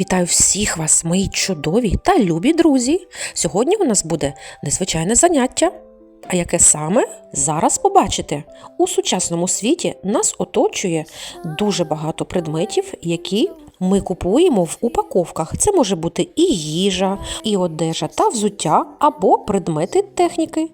Вітаю всіх вас, мої чудові та любі друзі! Сьогодні у нас буде незвичайне заняття. А яке саме зараз побачите? У сучасному світі нас оточує дуже багато предметів, які ми купуємо в упаковках. Це може бути і їжа, і одежа та взуття або предмети техніки.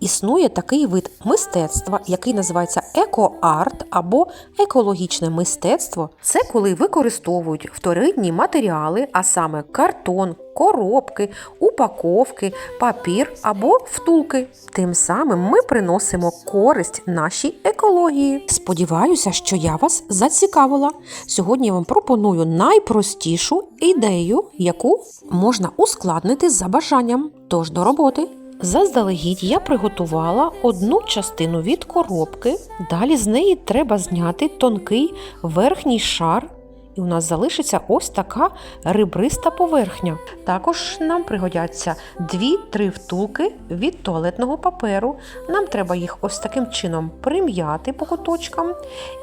Існує такий вид мистецтва, який називається екоарт або екологічне мистецтво. Це коли використовують вторинні матеріали, а саме картон, коробки, упаковки, папір або втулки. Тим самим ми приносимо користь нашій екології. Сподіваюся, що я вас зацікавила. Сьогодні я вам пропоную найпростішу ідею, яку можна ускладнити за бажанням. Тож до роботи. Заздалегідь я приготувала одну частину від коробки. Далі з неї треба зняти тонкий верхній шар, і у нас залишиться ось така ребриста поверхня. Також нам пригодяться 2-3 втулки від туалетного паперу. Нам треба їх ось таким чином прим'яти по куточкам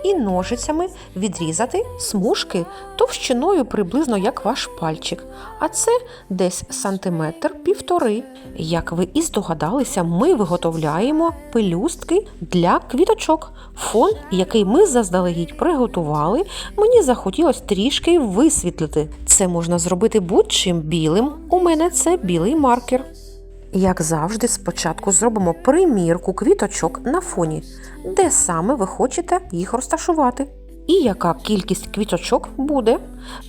і ножицями відрізати смужки товщиною приблизно як ваш пальчик. А це десь сантиметр півтори. Як ви і здогадалися, ми виготовляємо пелюстки для квіточок. Фон, який ми заздалегідь приготували, мені захотілося трішки висвітлити. Це можна зробити будь-чим білим. У мене це білий маркер. Як завжди, спочатку зробимо примірку квіточок на фоні, де саме ви хочете їх розташувати. І яка кількість квіточок буде.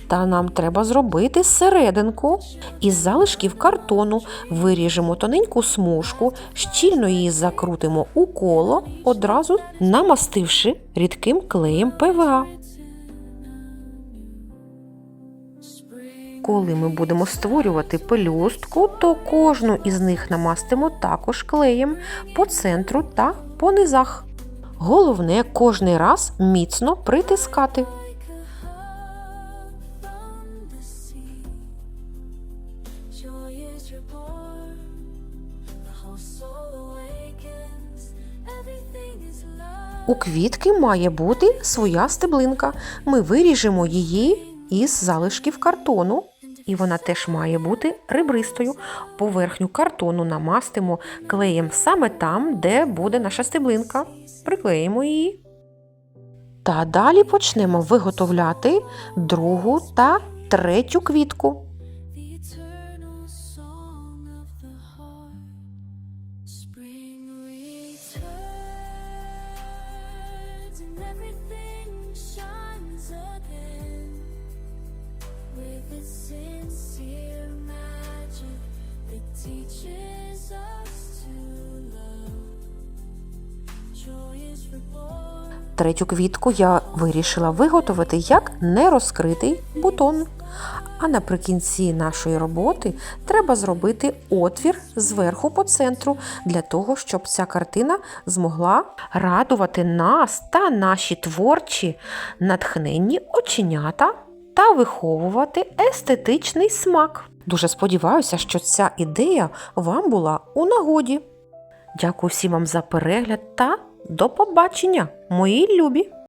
Та нам треба зробити серединку. Із залишків картону виріжемо тоненьку смужку, щільно її закрутимо у коло, одразу намастивши рідким клеєм ПВА. Коли ми будемо створювати пелюстку, то кожну із них намастимо також клеєм по центру та по низах. Головне кожний раз міцно притискати. У квітки має бути своя стеблинка. Ми виріжемо її із залишків картону. І вона теж має бути ребристою. Поверхню картону намастимо клеєм саме там, де буде наша стеблинка. Приклеїмо її. Та далі почнемо виготовляти другу та третю квітку. Everything shines again. Sincere magic that. Третю квітку я вирішила виготовити як нерозкритий бутон. А наприкінці нашої роботи треба зробити отвір зверху по центру для того, щоб ця картина змогла радувати нас та наші творчі натхненні оченята та виховувати естетичний смак. Дуже сподіваюся, що ця ідея вам була у нагоді. Дякую всім вам за перегляд та до побачення, мої любі!